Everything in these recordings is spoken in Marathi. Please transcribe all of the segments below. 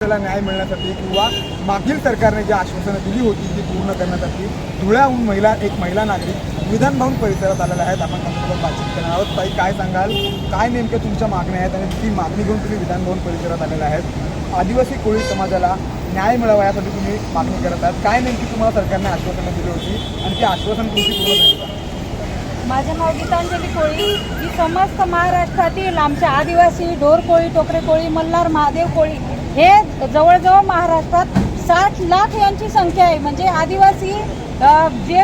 त्याला न्याय मिळण्यासाठी किंवा मागील सरकारने जी आश्वासनं दिली होती ती पूर्ण करण्यासाठी धुळ्याहून महिला एक महिला नागरिक विधान भवन परिसरात आलेल्या आहेत. आपण त्यांच्यासोबत बातचीत करणार आहोत. ताई काय सांगाल? काय नेमक्या तुमच्या मागण्या आहेत आणि ती मागणी घेऊन तुम्ही विधान भवन परिसरात आलेल्या आहेत? आदिवासी कोळी समाजाला न्याय मिळावा यासाठी तुम्ही मागणी करत आहात. काय नेमकी तुम्हाला सरकारने आश्वासनं दिली होती आणि ती आश्वासन तुमची पूर्ण झाली? का? माझं नाव गीतांजली कोळी. ही समस्त महाराष्ट्रातील आमच्या आदिवासी ढोर कोळी टोकरे कोळी मल्हार महादेव कोळी हे जवळजवळ महाराष्ट्रात साठ लाख यांची संख्या आहे. म्हणजे आदिवासी जे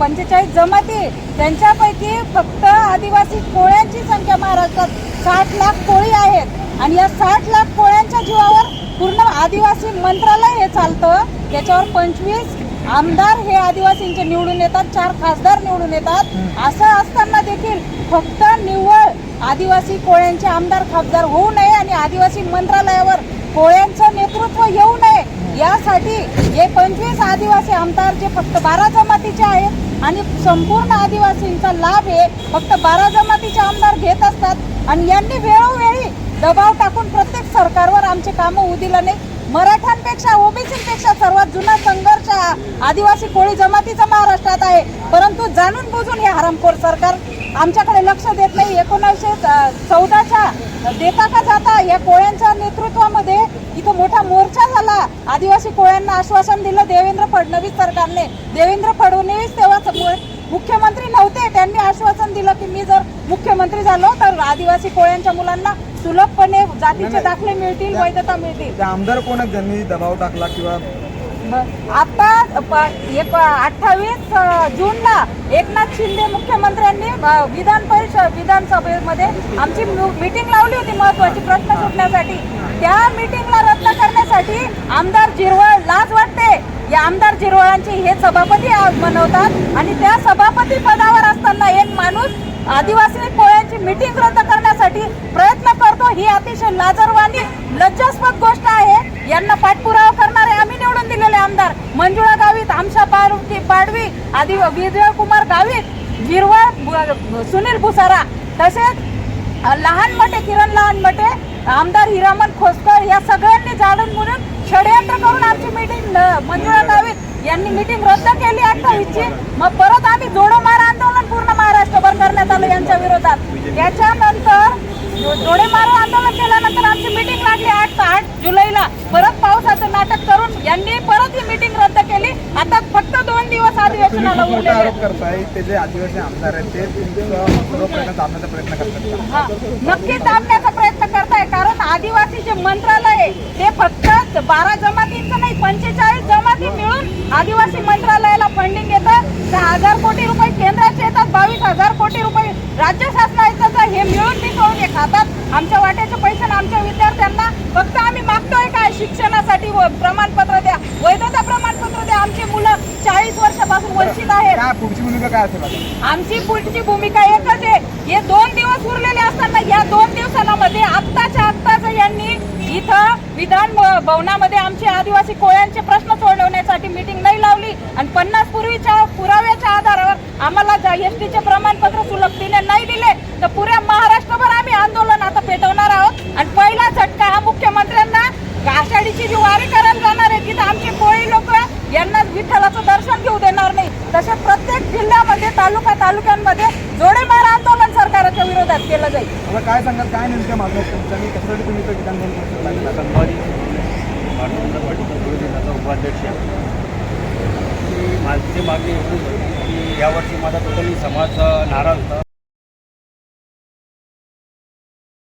पंचेचाळीस जमाती त्यांच्यापैकी फक्त आदिवासी कोळ्यांची संख्या महाराष्ट्रात साठ लाख कोळी आहेत. आणि या साठ लाख कोळ्यांच्या जीवावर पूर्ण आदिवासी मंत्रालय हे चालतं. त्याच्यावर पंचवीस आमदार हे आदिवासींचे निवडून येतात चार खासदार निवडून येतात. असं असताना देखील फक्त निव्वळ आदिवासी कोळ्यांचे आमदार खासदार होऊ नये आणि आदिवासी मंत्रालयावर कोळ्यांचं नेतृत्व येऊ नये यासाठी हे पंचवीस आदिवासी आमदार जे फक्त बारा जमातीचे आहेत आणि संपूर्ण आदिवासींचा लाभ हे फक्त बारा जमातीचे आमदार घेत असतात. आणि यांनी वेळोवेळी दबाव टाकून प्रत्येक सरकारवर आमचे कामं होऊ दिलं नाही. मराठ्यांपेक्षा ओबीसीपेक्षा सर्वात जुना संघर्ष आदिवासी कोळी जमातीचा महाराष्ट्रात आहे. परंतु जाणून बुजून हे हरामखोर सरकार आमच्याकडे लक्ष देत नाही. एकोणीसशे चौदा देता का जाता या कोळ्यांच्या नेतृत्वामध्ये इथं मोठा मोर्चा झाला. आदिवासी कोळ्यांना आश्वासन दिलं देवेंद्र फडणवीस सरकारने. देवेंद्र फडणवीस तेव्हा मुख्यमंत्री नव्हते त्यांनी आश्वासन दिलं की मी जर मुख्यमंत्री झालो तर आदिवासी कोळ्यांच्या मुलांना सुलभपणे जातीचे. दाखले मिळतील वैधता मिळतील. आमदार कोण आहेत ज्यांनी दबाव टाकला किंवा आता प- एक अठ्ठावीस जूनला एकनाथ शिंदे मुख्यमंत्र्यांनी विधान परिषद विधानसभेमध्ये आमची मीटिंग लावली होती महत्वाची प्रश्न सुटण्यासाठी. त्या मीटिंगला रद्द करण्यासाठी आमदार जिरवळ लाज वाटते. या आमदार जिरवळांची हे सभापती आज बनवतात आणि त्या सभापती पदावर असताना एक माणूस आदिवासी कोळ्यांची मीटिंग रद्द करण्यासाठी प्रयत्न करतो. ही अतिशय लाजरवाणी लज्जास्पद गोष्ट आहे. यांना पाठपुरा करणारे आम्ही निवडून दिलेले आमदार मंजुळा गावित आमशा पार्वती पाडवी आदि विजय कुमार गावित गिरवळ सुनील भुसारा तसेच लहान मटे किरण लहान मटे आमदार हिरामन खोसकर या सगळ्यांनी जाणून म्हणून षडयंत्र करून आमची मीटिंग मंजुळा गावित यांनी मीटिंग रद्द केली अठ्ठावीसची मग परत आम्ही जोडो मार आंदोलन पूर्ण महाराष्ट्रभर करण्यात आलं यांच्या विरोधात. त्याच्यानंतर जोडे मारो आंदोलन केल्यानंतर आमची मीटिंग लागली आठ आठ जुलैला. परत पावसाचं नाटक करून यांनी परत ही मीटिंग रद्द केली आता फक्त दोन दिवस तुम्ही खूप मोठा आरोप करताय? ते जे आदिवासी आमदार आहेत ते तुमचं दाबण्याचा प्रयत्न करतात का? नक्कीच दाबण्याचा प्रयत्न करताय कारण आदिवासी जे मंत्रालय आहे ते फक्त बारा जमातींचं नाही पंचेचाळीस जमाती मिळून आदिवासी मंत्रालयाला फंडिंग येतं सहा हजार कोटी रुपये केंद्राचे येतात बावीस हजार कोटी रुपये राज्य शासनाचं हे मिळून मिसळून हे खातात. आमच्या वाट्याचे पैसे आमच्या विद्यार्थ्यांना फक्त आम्ही मागतोय काय शिक्षणासाठी व प्रमाणपत्र द्या वैधता प्रमाणपत्र द्या आमची मुलं चाळीस वर्षापासून वंचित आहेत. काय पुढची भूमिका काय असेल आता? आमची पुढची भूमिका एकच आहे. हे दोन दिवस उरलेले असताना या दोन दिवसांमध्ये आत्ताच्या आत्ताच यांनी इथं विधान भ- भवनामध्ये आमचे आदिवासी कोळ्यांचे प्रश्न सोडवण्यासाठी मीटिंग नाही लावली. आणि पन्नास पूर्वीच्या पुराव्याच्या आधारावर आम्हाला एस टीचे प्रमाणपत्र सुलभतेने नाही दिले. तर पुऱ्या महाराष्ट्रभर आम्ही आंदोलन आता पेटवणार आहोत. आणि पहिला झटका हा मुख्यमंत्र्यांना आषाढीची जी वारी करायला जाणार आहे तिथं आमचे कोळी लोक यांना विठ्ठलाचं दर्शन घेऊ देणार नाही तसेच प्रत्येक जिल्ह्यामध्ये तालुका तालुक्यांमध्ये जोडेमार आंदोलन सरकारच्या विरोधात केलं जाईल. मला काय सांगाल? काय नेमक्या मागण्या तुमच्या? आणि कशासाठी तुम्ही? संभाजी भारतीय जनता पार्टीचा उपाध्यक्ष की माझी मागणी एवढीच होती की यावर्षी माझा टोटली समाज नाराज होता.